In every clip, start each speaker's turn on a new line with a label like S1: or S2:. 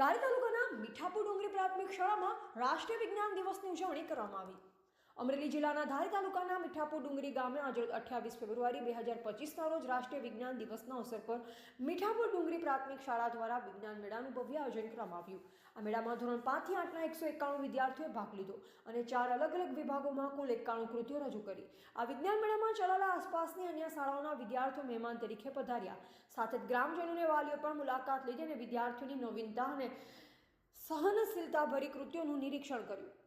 S1: ધારી તાલુકાના મીઠાપુર ડુંગરી પ્રાથમિક શાળામાં રાષ્ટ્રીય વિજ્ઞાન દિવસની ઉજવણી કરવામાં આવી. અમરેલી જિલ્લાના ધારી તાલુકાના મીઠાપુર ડુંગરી ગામે આજે અઠ્યાવીસ ફેબ્રુઆરી બે હજાર પચીસના રોજ રાષ્ટ્રીય વિજ્ઞાન દિવસના અવસર પર મીઠાપુર ડુંગરી પ્રાથમિક શાળા દ્વારા વિજ્ઞાન મેળાનું ભવ્ય આયોજન કરવામાં આવ્યું. આ મેળામાં ધોરણ પાંચથી આઠના એકસો એકાણું વિદ્યાર્થીઓએ ભાગ લીધો અને ચાર અલગ અલગ વિભાગોમાં કુલ એકાણું કૃતિઓ રજૂ કરી. આ વિજ્ઞાન મેળામાં ચલાલા આસપાસની અન્ય શાળાઓના વિદ્યાર્થીઓ મહેમાન તરીકે પધાર્યા. સાથે જ ગ્રામજનોને વાલીઓ પણ મુલાકાત લીધી અને વિદ્યાર્થીઓની નવીનતા અને સહનશીલતાભરી કૃતિઓનું નિરીક્ષણ કર્યું.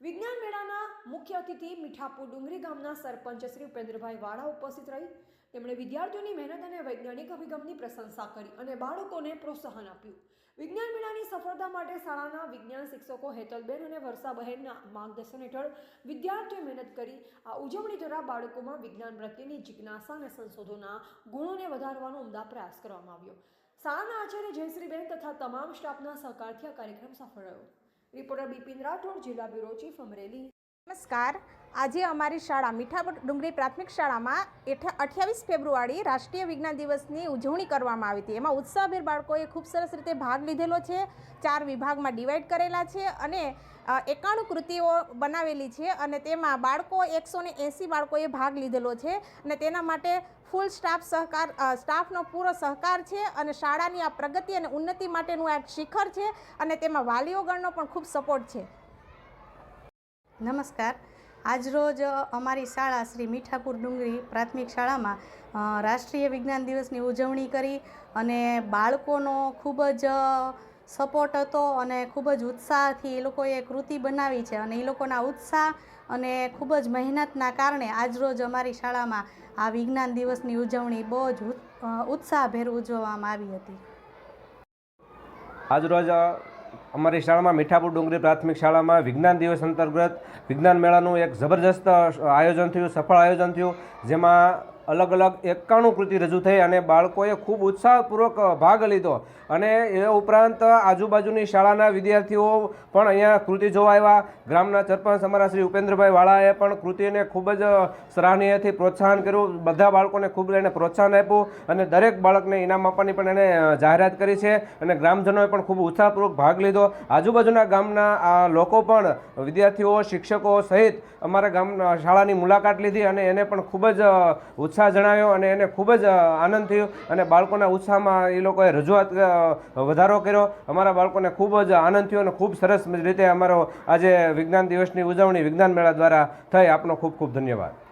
S1: વિજ્ઞાન મેળાના મુખ્ય અતિથિ મીઠાપુર ડુંગરી ગામના સરપંચ શ્રી ઉપેન્દ્રભાઈ વાળા ઉપસ્થિત રહી. તેમણે વિદ્યાર્થીઓની મહેનત અને વૈજ્ઞાનિક અભિગમની પ્રશંસા કરી અને બાળકોને પ્રોત્સાહન આપ્યું. વિજ્ઞાન મેળાની સફળતા માટે શાળાના વિજ્ઞાન શિક્ષકો હેતલબેન અને વર્ષાબહેનના માર્ગદર્શન હેઠળ વિદ્યાર્થીઓએ મહેનત કરી. આ ઉજવણી દ્વારા બાળકોમાં વિજ્ઞાન પ્રત્યેની જિજ્ઞાસા અને સંશોધનના ગુણોને વધારવાનો ઉમદા પ્રયાસ કરવામાં આવ્યો. શાળાના આચાર્ય જયશ્રીબેન તથા તમામ સ્ટાફના સહકારથી આ કાર્યક્રમ સફળ રહ્યો. રિપોર્ટર બિપિન રાઠોડ જિલ્લા બ્યુરો ચીફ અમરેલી.
S2: નમસ્કાર. આજે અમારી શાળા મીઠાપુર ડુંગરી પ્રાથમિક શાળામાં અઠ્યાવીસ ફેબ્રુઆરી રાષ્ટ્રીય વિજ્ઞાન દિવસની ઉજવણી કરવામાં આવી હતી. એમાં ઉત્સાહભેર બાળકોએ ખૂબ સરસ રીતે ભાગ લીધેલો છે. ચાર વિભાગમાં ડિવાઈડ કરેલા છે અને એકાણું કૃતિઓ બનાવેલી છે અને તેમાં બાળકો એકસો ને એંસી બાળકોએ ભાગ લીધેલો છે અને તેના માટે ફૂલ સ્ટાફ સહકાર સ્ટાફનો પૂરો સહકાર છે અને શાળાની આ પ્રગતિ અને ઉન્નતિ માટેનું આ એક શિખર છે અને તેમાં વાલીઓગણનો પણ ખૂબ સપોર્ટ છે.
S3: નમસ્કાર. આજરોજ અમારી શાળા શ્રી મીઠાપુર ડુંગરી પ્રાથમિક શાળામાં રાષ્ટ્રીય વિજ્ઞાન દિવસની ઉજવણી કરી અને બાળકોનો ખૂબ જ સપોર્ટ હતો અને ખૂબ જ ઉત્સાહથી એ લોકોએ કૃતિ બનાવી છે અને એ લોકોના ઉત્સાહ અને ખૂબ જ મહેનતના કારણે આજરોજ અમારી શાળામાં આ વિજ્ઞાન દિવસની ઉજવણી બહુ જ ઉત- ઉત્સાહભેર ઉજવવામાં આવી હતી.
S4: આજરોજ અમારી શાળામાં મીઠાપુર ડુંગરી પ્રાથમિક શાળામાં વિજ્ઞાન દિવસ અંતર્ગત વિજ્ઞાન મેળાનું એક જબરજસ્ત આયોજન થયું, સફળ આયોજન થયું, જેમાં અલગ અલગ એકાણું કૃતિ રજૂ થઈ અને બાળકોએ ખૂબ ઉત્સાહપૂર્વક ભાગ લીધો. અને એ ઉપરાંત આજુબાજુની શાળાના વિદ્યાર્થીઓ પણ અહીંયા કૃતિ જોવા આવ્યા. ગ્રામના સરપંચ અમારા શ્રી ઉપેન્દ્રભાઈ વાળાએ પણ કૃતિને ખૂબ જ સરાહનીયથી પ્રોત્સાહન કર્યું. બધા બાળકોને ખૂબ એને પ્રોત્સાહન આપ્યું અને દરેક બાળકને ઇનામ આપવાની પણ એને જાહેરાત કરી છે અને ગ્રામજનોએ પણ ખૂબ ઉત્સાહપૂર્વક ભાગ લીધો. આજુબાજુના ગામના આ લોકો પણ વિદ્યાર્થીઓ શિક્ષકો સહિત અમારા ગામ શાળાની મુલાકાત લીધી અને એને પણ ખૂબ જ અ, ઉત્સાહ જણાવ્યો અને એને ખૂબ જ આનંદ થયો અને બાળકોના ઉત્સાહમાં એ લોકોએ રજૂઆત વધારો કર્યો. અમારા બાળકોને ખૂબ જ આનંદ થયો અને ખૂબ સરસ રીતે અમારો આજે વિજ્ઞાન દિવસની ઉજવણી વિજ્ઞાન મેળા દ્વારા થઈ. આપનો ખૂબ ખૂબ ધન્યવાદ.